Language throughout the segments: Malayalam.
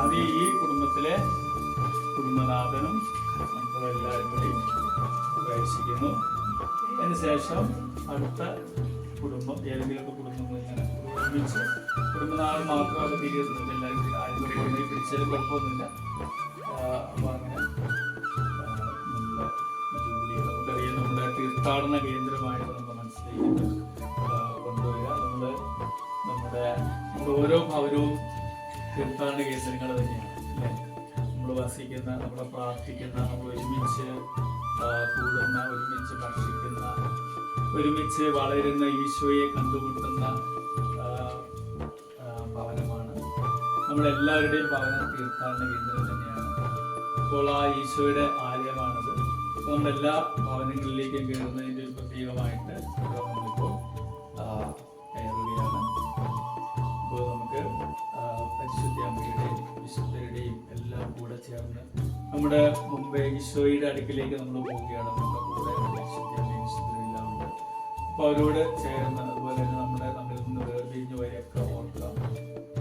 ആദ്യം ഈ കുടുംബത്തിലെ കുടുംബനാഥനും നമ്മളെല്ലാവരും കൂടി ഉപേക്ഷിക്കുന്നു. അതിനുശേഷം അടുത്ത കുടുംബം ഏതെങ്കിലുമൊക്കെ കുടുംബങ്ങൾ ഇങ്ങനെ ഒരുമിച്ച് കുടുംബനാഥൻ മാത്രം അത് തിരിയുന്നുണ്ട്. എല്ലാവരും കൂടി ആരും കൊണ്ടുപോയി പിടിച്ചാലും കുഴപ്പമൊന്നുമില്ല. അപ്പോൾ അങ്ങനെ നമ്മുടെ തീർത്ഥാടന കേന്ദ്രമായിട്ട് നമ്മൾ മനസ്സിലേക്ക് കൊണ്ടുവരിക. നമ്മൾ നമ്മുടെ ഓരോ ഭവനവും തീർത്ഥാടന കേന്ദ്രങ്ങൾ തന്നെയാണ്. നമ്മൾ വസിക്കുന്ന നമ്മൾ പ്രാർത്ഥിക്കുന്ന നമ്മൾ ഒരുമിച്ച് കൂടുന്ന ഒരുമിച്ച് ഭക്ഷിക്കുന്ന ഒരുമിച്ച് വളരുന്ന ഈശോയെ കണ്ടുമുട്ടുന്ന ഭവനമാണ്. നമ്മളെല്ലാവരുടെയും ഭവനം തീർത്ഥാടന കേന്ദ്രം തന്നെയാണ്. അപ്പോൾ ആ ഈശോയുടെ ആലയമാണത്. അപ്പോൾ നമ്മളെല്ലാ ഭവനങ്ങളിലേക്കും കയറുന്നതിന്റെ പ്രത്യേകമായിട്ട് നമ്മളിപ്പോൾ കയറുകയാണ്. അമ്മയുടെയും വിശുദ്ധരുടെയും എല്ലാം കൂടെ ചേർന്ന് നമ്മുടെ മുമ്പേ ഈശോയുടെ അടുക്കിലേക്ക് നമ്മൾ പോവുകയാണ്. നമ്മുടെ കൂടെ പരിശുദ്ധ അമ്മയും വിശുദ്ധരും എല്ലാം ഉണ്ട്. അപ്പോൾ അവരോട് ചേർന്ന് അതുപോലെ തന്നെ നമ്മുടെ നമ്മളിൽ നിന്ന് വേർതിരിഞ്ഞു വരെയൊക്കെ ഓർക്കാം.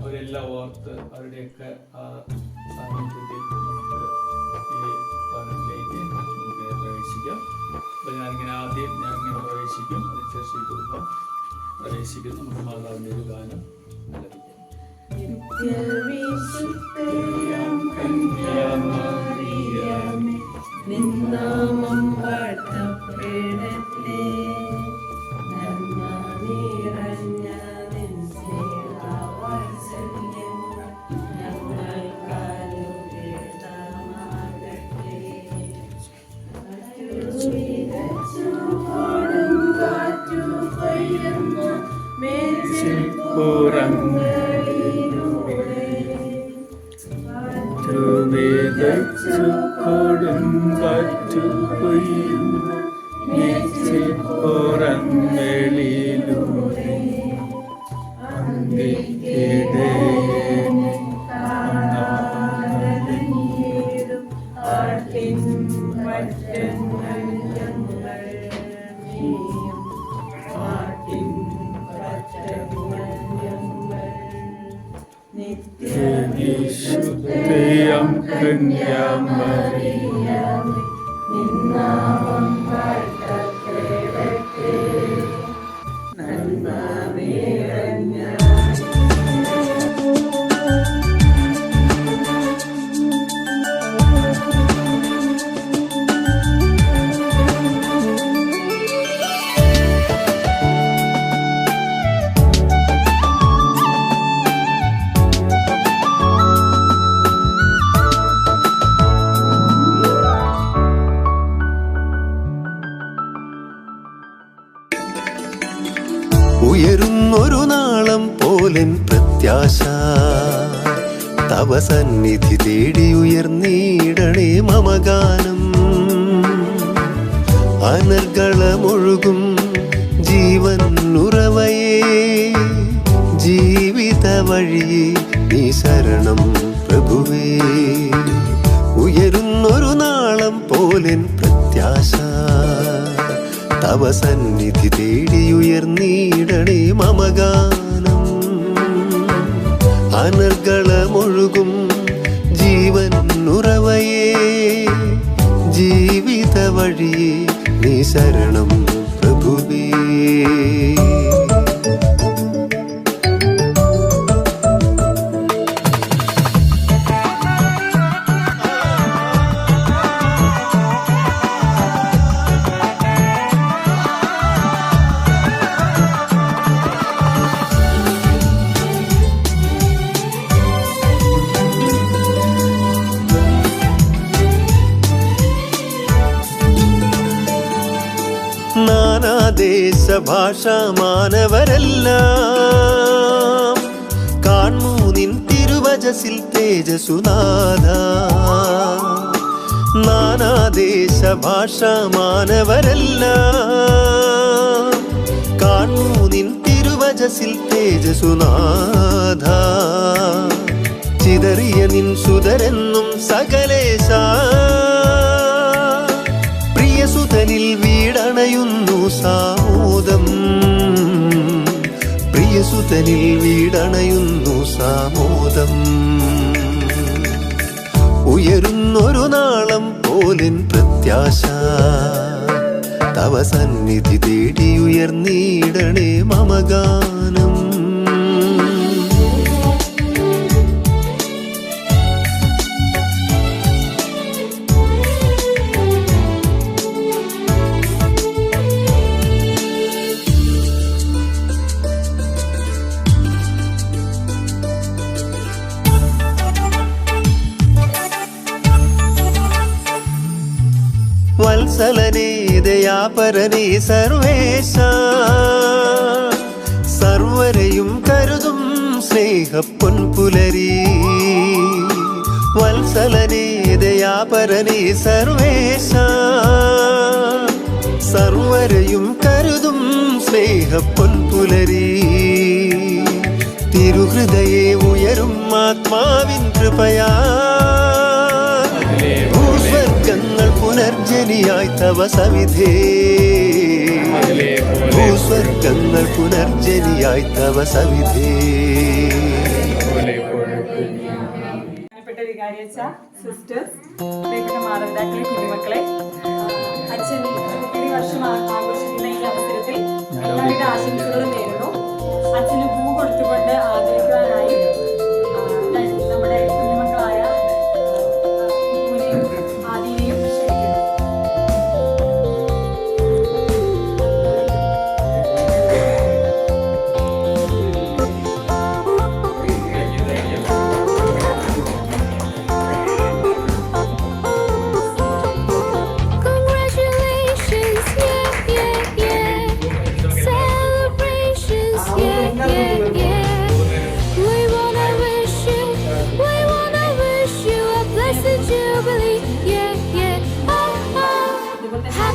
അവരെല്ലാം ഓർത്ത് അവരുടെയൊക്കെ സാന്നിധ്യത്തിൽ നമുക്ക് പ്രവേശിക്കാം. അപ്പോൾ ഞാനിങ്ങനെ ആദ്യം ഞാനിങ്ങനെ പ്രവേശിക്കും. അതിനുശേഷം കുടുംബം പ്രവേശിക്കുന്നു നമുക്ക് മാതാവിന്റെ ഒരു ഗാനം. നിന്നാമം വാഴ്ത്തപ്പെടട്ടെ. നന്മ നിറഞ്ഞ വിശുദ്ധയം കന്യാമറിയ ഉയരുന്നൊരു പോലൻ പ്രത്യാശ. തവ സന്നിധി തേടി ഉയർന്നീടണേ മമഗാനം. അനർഗളമൊഴുകും ജീവൻ ഉറവയേ. ജീവിത വഴിയെ നീ ശരണം പ്രഭുവേ. ഉയരുന്നൊരു നാളം പോലെ പ്രത്യാശ. തവ സന്നിധി തേടി ഉയർന്നീടണേ മമഗാനം. അനർഗളമൊഴുകും ജീവൻ ഉറവയേ. ജീവിത വഴിയേ നീ ശരണം പ്രഭുവേ. ഭാഷ മാനവരെല്ലാം കാൺമൂനിൻ തിരുവചസിൽ തേജസുനാഥ നാനാദേശ ഭാഷ മാനവരെല്ലാം കാൺമൂനിൻ തിരുവചസിൽ തേജസുനാഥ ചിതറിയ നിൻ സുതരെന്നും സകലേശ പ്രിയസുതനിൽ വീടണയുന്നു സാമോദം പ്രിയസുതനിൽ വീടണയുന്നു സാമോദം ഉയരുന്നൊരു നാളം പോലിൻ പ്രത്യാശ. തവ സന്നിധി തേടി ഉയർന്നീടണേ മമഗാനം. இதயா பரനே സർവേശ സർവരെയും കരുതും സ്നേഹപ്പൊൻ പുലരി വത്സലനേ ഇതയാ പരനേ സർവേശ സർവരെയും കരുതും സ്നേഹപ്പൊൻ പുലരി തിരുഹൃദയെ ഉയരും ആത്മാവിൻ കൃപയാ തവസവിധേ ഭൂസ്വർഗങ്ങൾ പുനർജനിയായി തവസവിധേ വികാരിയച്ച സിസ്റ്റേഴ്സ് അച്ഛൻ ഈ വർഷം ആഘോഷിക്കുന്ന ഈ അവസരത്തിൽ എല്ലാവരുടെ ആശംസകളും നേരുന്നു. അച്ഛനും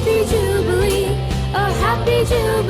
happy jubilee, a happy jubilee.